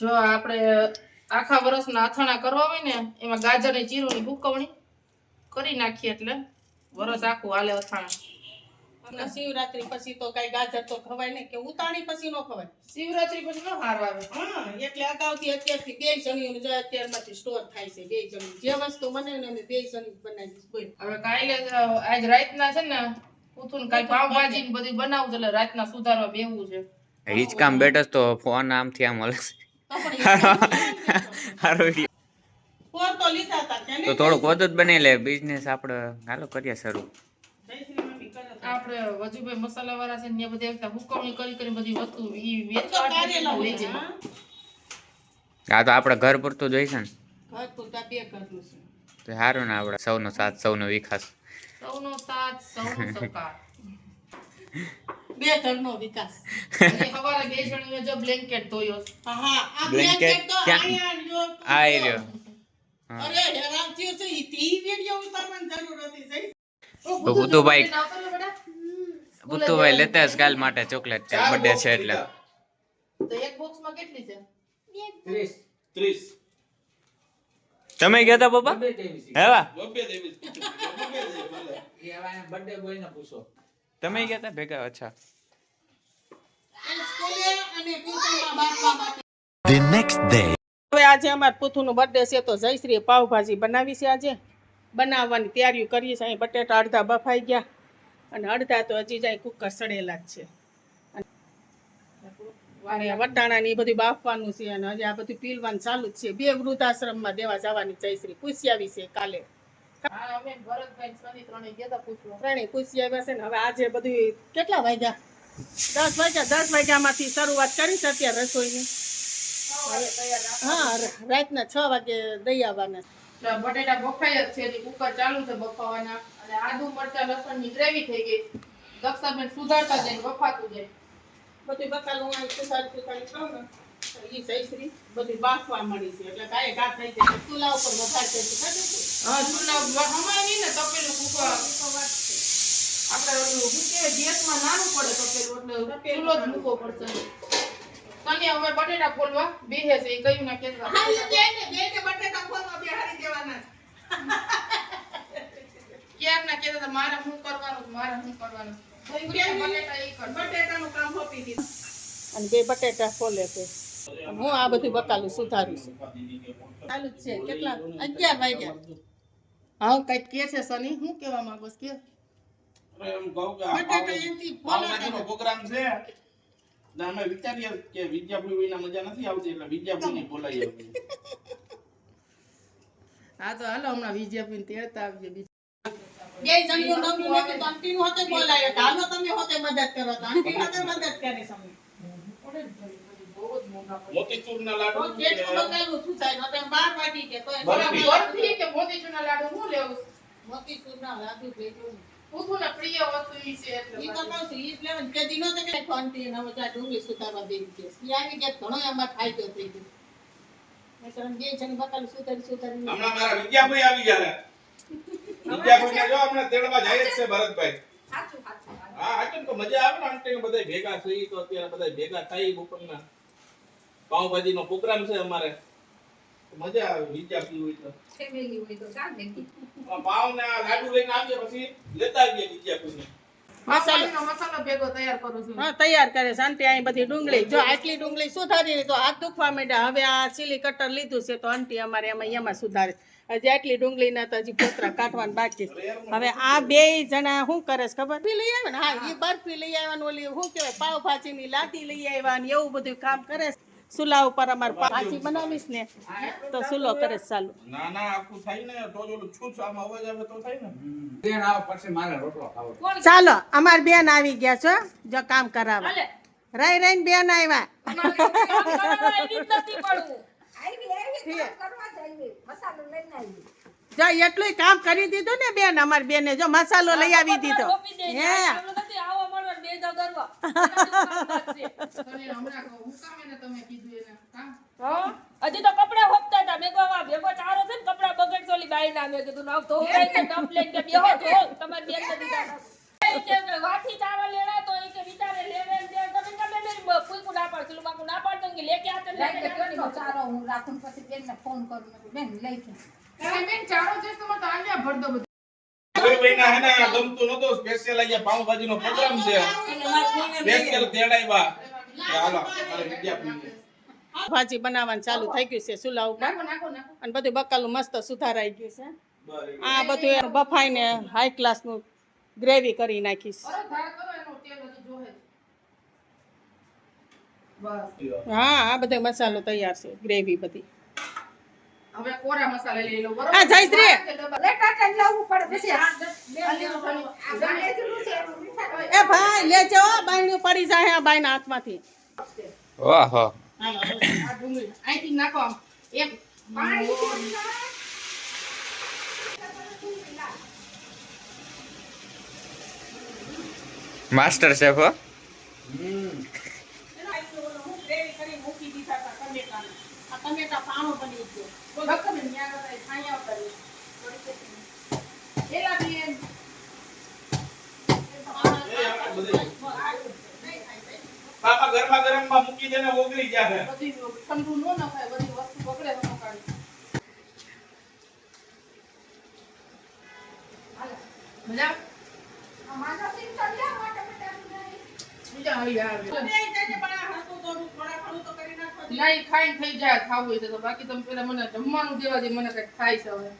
જો આપણે આખા વર્ષના અથાણા કરવા હોય ને એમાં ગાજરની ચીરુની ભૂકવણી કરી નાખીએ એટલે વરસ આખું હાલે અથાણા. અને શિવરાત્રી પછી તો કઈ ગાજર તો ખવાય ને કે ઉતાણી પછી નો ખવાય. શિવરાત્રી પછી ન હાર આવે એટલે અગાઉથી અત્યારથી બે જણીઓ જો અત્યારમાંથી સ્ટોર થાય છે બે જણી જે વસ્તુ બને ને અમે બે જણી બનાવી હવે કાલે આજ રાતના છે ને ઉઠું કાલ પાવભાજી ને બધું બનાવું એટલે રાતના સુધારવા બેવું છે. હિચકામ બેઠો તો ફોન આમથી આમ તો વીડિયો? થોડુંક વધુ જ બની લે બિઝનેસ આપણે હાલો કરીએ શરૂ. આપડે. આપણે વજુભાઈ મસાલા વાળા છે ને બધા એકતા હુકવણી કરી કરી બધી વસ્તુ ઈ વેચવા લઈ જાય આ તો આપણે ઘર પૂરતું જોઈશે ને. ઘર પૂરતા બે ઘરનું છે તો સારું ને આપણે સૌનો સાથ સૌનો વિકાસ. સૌનો સાથ સૌનો સહકાર. બે ઘરનો વિકાસ. હજી સવારે બે જણીએ જો બ્લેન્કેટ ધોયો. હા હા આ Blanket blanket તો ક્યાં? રહ્યો. આ રહ્યો અરે હેરાન થયો છે. ઈ ઈ વિડિયો ઉતારવાની જરૂર હતી જય તો ભૂતુભાઈ લઈને આવતો રહ્યો બેટા. ભૂતુભાઈ લેતા જ કાલ માટે ચોકલેટ છે બર્થડે છે એટલે. તો એક બોક્સમાં કેટલી છે? ત્રીસ. ત્રીસ. તમે ગયા તા પપ્પા હેવા? બબ્બે દેવી બબ્બે દેવી પૂછો. તમે ગયા હતા ભેગા? અચ્છા. The next day. હવે આજે અમાર પુથુનો બર્થડે છે તો જયશ્રીએ પાવભાજી બનાવી છે આજે. બનાવવાની તૈયારીઓ કરીએ છે અહીં બટેટા અડધા બફાઈ ગયા અને અડધા તો હજી જાય કુકર સડેલા જ છે. અને વટાણા ને એ બધું બાફવાનું છે અને હજી આ બધું પીલવાનું ચાલુ જ છે. બે વૃદ્ધાશ્રમમાં દેવા જવાની જયશ્રી પૂછી આવી છે કાલે. હા અમે ભરતભાઈ સની ત્રણેય ગયા તા પૂછવા. ત્રણેય પૂછી આવ્યા છે ને હવે આજે બધું કેટલા વાગ્યા? દસ વાગ્યા દસ વાગ્યામાંથી શરૂઆત કરી છે અત્યારે રસોઈની. હા રાતના છ વાગે દઈ આવવાના. બટેટા બફાય જ છે કુકર ચાલુ છે બફાવાના. અને આદુ મરચા લસણની ગ્રેવી થઈ ગઈ. દક્ષાબેન સુધારતા જાય બફાતું જાય. બધું બકાલું સુધારી સુધારી ખાઉં ને. તો ઈ બધી બાફવા મળી છે. એટલે કાંઈ ઘા થઈ જાય. ચૂલા ઉપર વધારે થઈ જાય હા ચૂલા હમાય નહીં ને તપેલું કુકર આપણે ઓલું શું કહેવાય ગેસમાં નાનું પડે તપેલું એટલે ચૂલો જ મૂકવો પડશે. સની હવે બટેટા ફોલવા બેહે છે એ કયું ના કેતા હા એ બેને બેને બટેટા ખોલવા બેહાડી દેવાના ક્યાર ના કેતા મારે શું કરવાનું છે, મારે શું કરવાનું. છે. કે બટેટા ઈ કરશે. બટેટાનું કામ સોંપી દીધું અને બે બટેટા ખોલે છે. હું આ બધું બકાલું સુધારું છું. ચાલુ જ છે. કેટલા? અગિયાર વાગ્યા. હા કંઈક કે છે સની શું કહેવા માંગો છો? કે અરે એમ કહું કે આ બટેટા પાવ- એમથી પાવભાજીનો ફોલે પ્રોગ્રામ છે. એટલે અમે વિચારીએ કે વિદ્યાપુરી વિના મજા નથી આવતી એટલે વિદ્યાપુરી બોલાવી આવતી હા તો હાલો હમણાં વિજયાપીને તેડતા આવજો બીજું. બે જણીઓ નવી નવી તો આંટીનું હોતે બોલાય. કે હાલો તમે હોતે મદદ કરો તો. આંટી હોતે મદદ કરે છે મોતીચૂરના લાડુ શું થાય? વાટી કે બરફી. કે મોતીચૂરના લાડુ શું લેવું? મોતીચૂરના લાડુ ભેગું પૂથુને પ્રિય વસ્તુ ઈ છે એટલે ઈ તો કહું છું, ઈ જ લેવાનું. તે દી કે આંટી ને હવે ડુંગળી સુધારવા દેવી છે. ઈ આવી ઘણો એમાં ફાયદો થઈ ગયો. બે જણ હમણાં મારા આવી ગયા વિદ્યાપુરીને જો આપણે તેડવા જાય જ છે ભરતભાઈ. હા હાચું તો મજા આવે ને આંટી બધા ભેગા થઈ તો અત્યારે બધા ભેગા થઈ બપોરના. પાવભાજી નો પ્રોગ્રામ છે અમારે. મજા આવે વિદ્યાપુરી હોય તો. પાવ ને. આ લાડુ લઈને આવીએ પછી લેતા આવીએ મસાલો. મસાલો તૈયાર કરું છું. હા તૈયાર કરે છે અહીં બધી ડુંગળી. જો આટલી ડુંગળી સુધારી તો હાથ દુખવા માંડ્યા. હવે આ ચીલી કટર લીધું છે તો આંટી અમારે એમાં એમાં સુધારે. હજી આટલી ડુંગળી ના તો હજી પોતરા કાઢવાનું બાકી. હવે આ બે જણા શું કરે છે ખબર? લઈ આવે ને? હા એ બરફી લઈ આવ્યા ઓલી શું કહેવાય પાવભાજી ની લાદી લઈ આવ્યા ને એવું બધું કામ કરે છે. સુલા ઉપર અમારે પાછી બનાવીશ ને તો સુલો કરે ચાલુ. ના ના આખું થાય ને તો જો છૂછ આમ અવાજ આવે તો થાય ને. બેન આવ પછી મારે રોટલો ખાવો. ચાલો અમાર બેન આવી ગયા છો જો કામ કરાવવા. રહી રહીને બેન આવ્યા. જો એટલું કામ કરી દીધું ને બેન અમાર બેને જો મસાલો લઈ આવી દીધો. હે. તને હમણાં કહું, હું કામ એને તમે કીધું એને કામ. હજી તો કપડા હોપતા હતા મેં ભેગો ચારો છે ને કપડા બગડશે. ઓલી બાઈ ના મેં કીધું ના તો ટપ લઈને કે બેહો ધો. તમારી બેન નથી જાતા. વાથી ચાવલ લેણા તો એ કે વિચારે લેવે ને તમે કે મેં બ- ના પાડે, બાકું ના કે ચારો હું રાખું પછી બેનને ફોન કરું બેન લઈ બેન ચારો છે તો આલ્યા ભર દો બધું. કોઈ હે ને ગમતું નતું સ્પેશિયલ અહીંયા પાઉંભાજીનો પ્રોગ્રામ છે. સ્પેશિયલ તેડાવ્યા હાલો મારે વિદ્યાપીઠ ભાજી બનાવવાનું ચાલુ થઈ ગયું છે ચૂલા ઉપર. નાખો નાખો નાખો. અને બધું બકાલું મસ્ત સુધારાઈ ગયું છે. આ બધું બફાઈને હાઈ ક્લાસનું ગ્રેવી કરી નાખીશ. અરે ધાર કરો એનો તેલ હજી જોહે છે. બસ. હા આ બધો મસાલો તૈયાર છે ગ્રેવી બધી. હવે કોરા મસાલા લઈ લો બરોબર? હા જયશ્રી! લેટા ટાઈમ લાવવું પડે પછી. એ ભાઈ લેજો બાયણું પડી જાય આ બાયના હાથમાંથી. વાહ હાલો, આ ડુંગળી અહીંથી નાખો આમ. એક માસ્ટર શેફ હો. ગ્રેવી કરી મૂકી દીધા હતા ટમેટાના. આ ટમેટા પાણો બની ગયો. ગરમા મૂકી દેને ઓગળી બધી ઠંડુ ન નખાય બધી વસ્તુ બગડે તો ન કાઢી. મજા? માનો સિંગ તો લ્યો, મોટા મોટા ડુંગળી. મજા આવી આવે. બે જઈને પણ આ હતું થોડું થોડા ઘણું તો કરી નાખો. ના, ઈ ખાઈને થઈ જાય ખાવું હોય તો બાકી તમે પેલા મને જમવાનું દેવા દે મને કઈ ખાઈ છે હવે.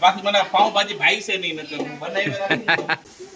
પાછી મને પાઉંભાજી ભાઈ છે નહીં નકર બનાવી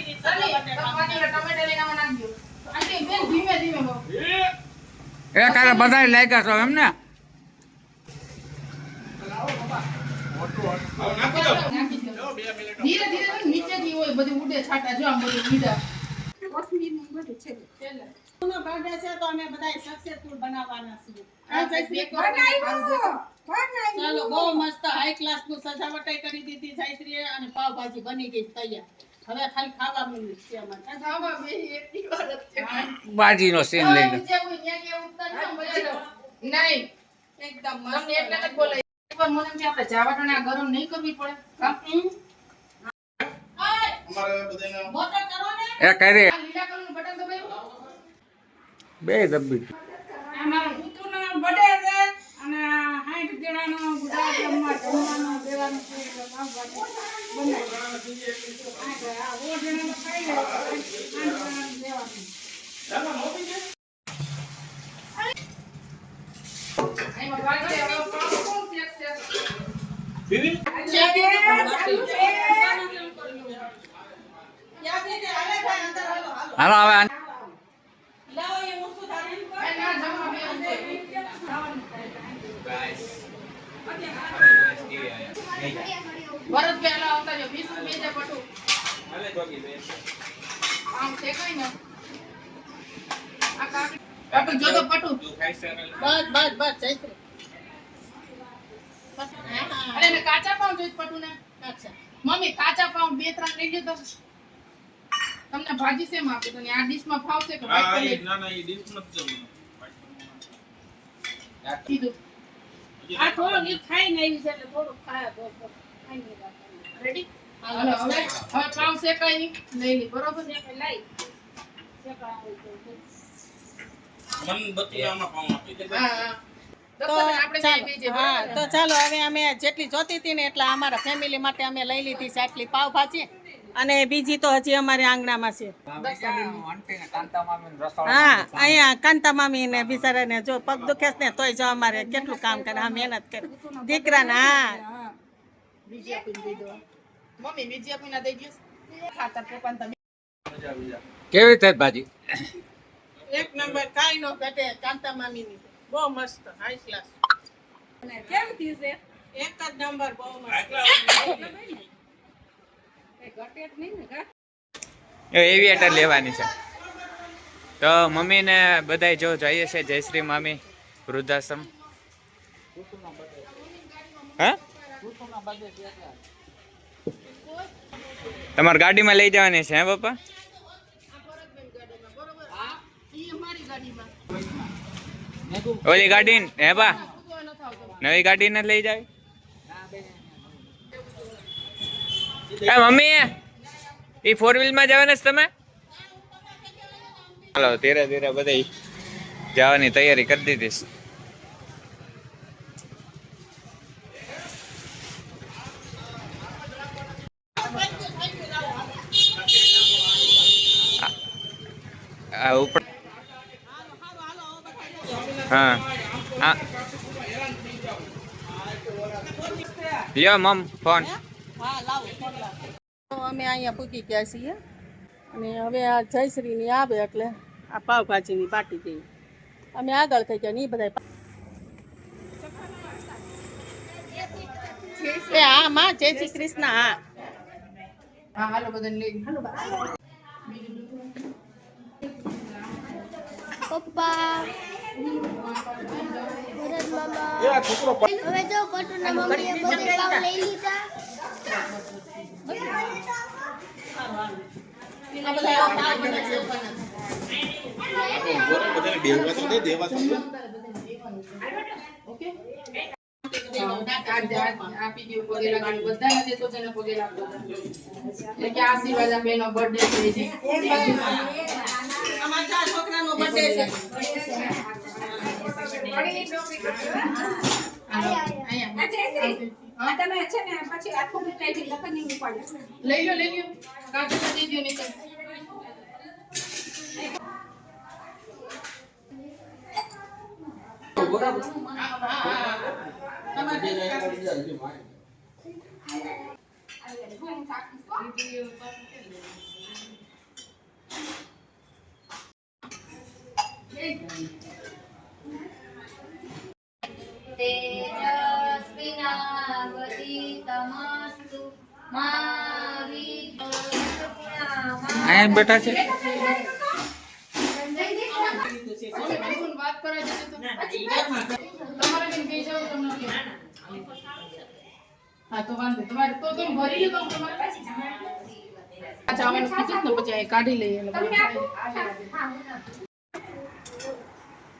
એ, એ બધા લાગ્યા છો એમ ને. ચાલો બહુ મસ્ત હાઈ ક્લાસનું સજાવટ કરી દીધી જયશ્રીએ અને પાવભાજી બની ગઈ તૈયાર હવે ખાલી ખાવાનું જ છે અમારે. ખાવા બેસી એટલી વાર જ બાજીનો સીન લઈ હવે લો બીજા કોઈ ન્યા ક્યાં ઉઠતા ન મજા આવે. નહીં. એકદમ તમને એટલે જ બોલાય. એકવાર મને કે આપણે જાવા આ ગરમ નહીં કરવી પડે. હા? અમારે બધાને મોટર કરો ને. એ કરી લીલા કલરનું બટન દબાવ્યું? બે દબી અમારા અને સાઠ જણાનો ગુજરાત જમવા જમવાનો, દેવાનો છે બનાવી. આ જણાનો ખાઈ લેવાનું સાઠ જણાનો દેવાનું. એમાં ભાગે હવે પાવ કોણ શેકશે? દીદી યાદ છે હાલે ભાઈ અંદર હાલો હાલો હાલો હવે આ- લાવો એ હું સુધારીને કહું. આ ના જમવા બેસવું છે. ભરતભાઈ હાલો આવતા રહ્યો. વીસ રૂપિયા છે પટુ. આમ શેકાય ને. આ કાકડી- કાકડી જો તો પટુ. બસ બસ બસ જયશ્રી અરે એને કાચા પાઉં જોઈ પટુ ને અચ્છા. મમ્મી કાચા પાઉં બે ત્રણ લઈ લ્યો તો તમને ભાજી સેમ આપી તો આ ડીશમાં ફાવશે કે વાઈટ કલર? ના ના એ ડીશ નથી જમવાનું. કીધું. આ થોડોક ઈ ખાઈને આવી છે એટલે થોડુંક ખાય તો ખાઈ નહીં રેડી હાલો હવે હવે પાઉં નહીં. લઈ લી બરોબર? ને લઈ. તો. મન બતુરામાં પાઉં આપી દે. હા હા. તો ચાલો હા બરોબર તો ને? ચાલો હવે અમે જેટલી જોતી હતી ને એટલા અમારા ફેમિલી માટે અમે લઈ લીધી છે આટલી પાવભાજી અને બીજી તો હજી અમારે આંગણામાં છે. હા અહીંયા કાંતા મામી ને બિચારાને જો પગ દુખેસ ને તોય જો અમારે કેટલું કામ કરે હા મહેનત કરે. દીકરાને હા. કેવી થાય ભાજી? એક નંબર કાઈ નો ઘટે કાંતા મામીની. બહુ મસ્ત હાઈ ક્લાસ કેમ થયું છે? એક જ નંબર બહુ મસ્ત. કઈ ઘટે જ નહીં ને. કા એવિએટર લેવાની છે. તો મમ્મીને બધાય જો જઈએ છે. જયશ્રી મામી વૃદ્ધાશ્રમ. હા? તમારે ગાડીમાં લઈ જવાની છે હે પપ્પા ઈ અમારી ગાડીમાં ઓલી ગાડી હે બા? નવી ગાડી ને લઈ જાવી એ મમ્મી એ ફોર વ્હીલમાં જવાના છે તમે? હાલો ધીરે ધીરે બધી જવાની તૈયારી કરી દીધી લ્યો મમ ફોન હા લાવો ફોન લાવો અમે અહીંયા પૂકી ગયા છીએ. અને હવે આ જયશ્રીની આવે એટલે આ પાવભાજીની પાટી ગઈ. અમે આગળ થઈ ગયા ને એ બધા એ હા માં જય શ્રી કૃષ્ણ હા. હા હાલો બધાને લઈ પપ્પા. છોકરો હવે જો પટુના મમ્મીએ બધે પાવ લઈ લીધા. આ બધા પાવ બને છે. બધાને બેહવા તો દે દેવા તો દે. ઓકે આપી દઉં પગે લાગવાનું બધા નથી તો તેને પગે લાગતો એટલે કે આશીર્વાદ આપે બર્થડે છે. તમે છે ને પછી આખું કઈ લખની ઉપાડે. લઈ લો લઈ લો. કાગળ દઈ દો નીચે. તેજસ્વિનાવતીતમસ્તુ લઈએ બેઠા બધું.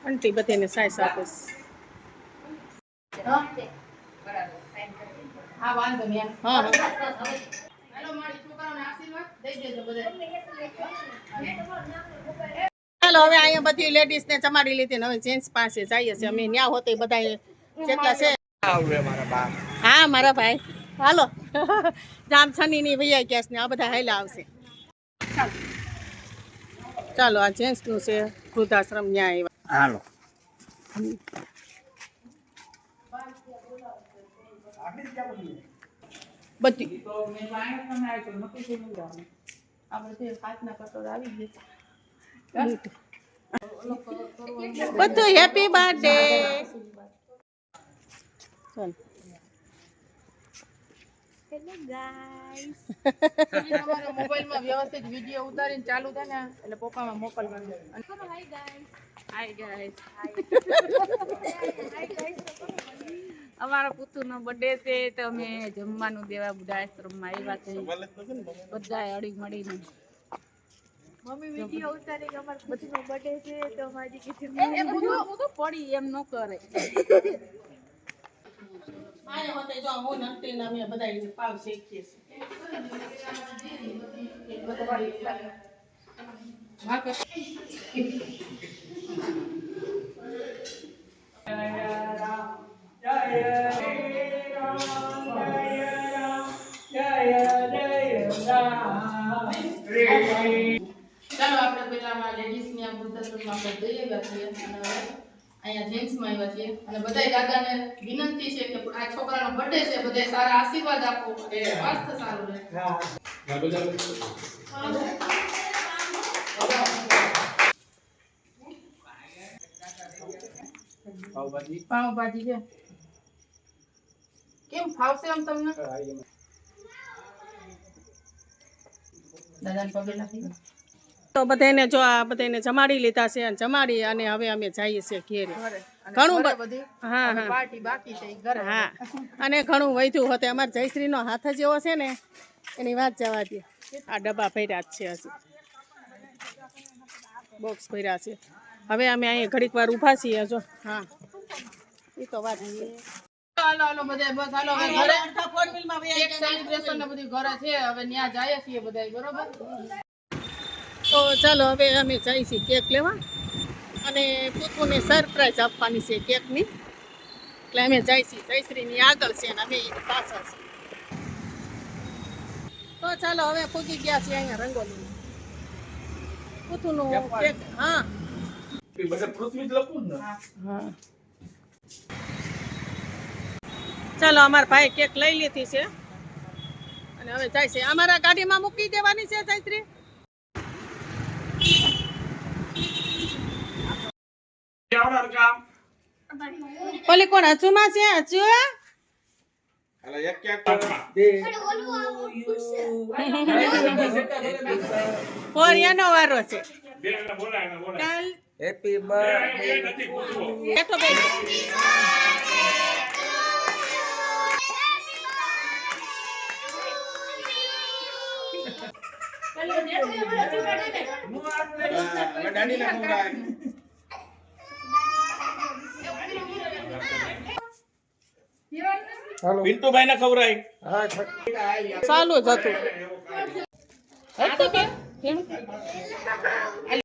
આંટી બધાને સાઈસ આપીશ છે. હા? હા વાંધો નહીં હા હા. મારી છોકરાઓને આશીર્વાદ દઈ દેજો બધા ચાલો હવે અહીંયા બધી લેડીઝ ને ચમાડી લીધી ને હવે જેન્ટ્સ પાસે જઈએ છે અમે. ન્યા હોતે બધા જેટલા છે. હા મારા ભાઈ. હાલો. જામ છની ની ભૈયા ગેસ ને આ બધા હાઈલા આવશે. ચાલો. ચાલો આ જેન્ટ્સનું છે વૃદ્ધાશ્રમ ન્યા આવ્યા. હાલો. બધી હેપી બર્થડે ચાલ. તમારા મોબાઈલમાં વ્યવસ્થિત વીડિયો ઉતારીને ચાલુ થાય ને એટલે પપ્પામાં મોકલવાનું હાય ગાઈસ અમારા પુતુનો બર્થડે છે તો અમે જમવાનું દેવા બુઢા આશ્રમમાં આવ્યા છે. બધા અડી મળીને. એ બધું તો પડી એમ ન કરે. આયા હોતે જો હું નંતી ને અમે બધા પાવ શીખીએ છીએ હા ગ્રુપમાં આપણે જઈ આવ્યા છીએ અને હવે અહીંયા જેમ્સમાં આવ્યા છીએ અને બધા દાદાને વિનંતી છે કે આ છોકરાનો બર્થડે છે બધા સારા આશીર્વાદ આપો કે સ્વાસ્થ્ય સારું રહે પાવભાજી પાવભાજી છે કેમ ફાવશે આમ તમને દાદાને પગે લાગી તો બધાને જો આ બધાને જમાડી લીધા છે અને જમાડી અને હવે અમે જઈએ છીએ ઘેરે. ઘણું હા હા. પાર્ટી બાકી છે ઘરે. હા. અને ઘણું વધ્યું હતું અમારા જયશ્રીનો હાથ જ એવો છે ને એની વાત જવા દે. આ ડબ્બા ભર્યા જ છે હજી. બોક્સ ભર્યા છે. હવે અમે અહીંયા ઘડીક વાર ઊભા છીએ જો હા. એ તો વાત છે. હાલો હાલો બધા બસ હાલો ઘરે. સેલિબ્રેશન ને બધું ઘરે છે હવે ત્યાં જાય છીએ બધા બરોબર? તો ચાલો હવે અમે જઈ છીએ કેક લેવા. અને પુતુને સરપ્રાઈઝ આપવાની છે કેકની. એટલે અમે જઈ છીએ. જયશ્રીની આગળ છે અને અમે પાછળ છીએ. તો ચાલો હવે પૂગી ગયા છીએ અહીંયા રંગોલી પુતુનું કેક હા. બધા પૃથ્વી જ લખું ને? હા. ચાલો અમારા ભાઈ કેક લઈ લીધી છે. અને હવે જાય છે. અમારા ગાડીમાં મૂકી દેવાની છે જયશ્રી? ઓલી કોણ હજુમાં છે? કેક પોરિયાનો વારો છે. હેપી બર્થડે દાંડી ના ખવડાય. પિન્ટુભાઈ ને ખવડાય ચાલુ જ હતું?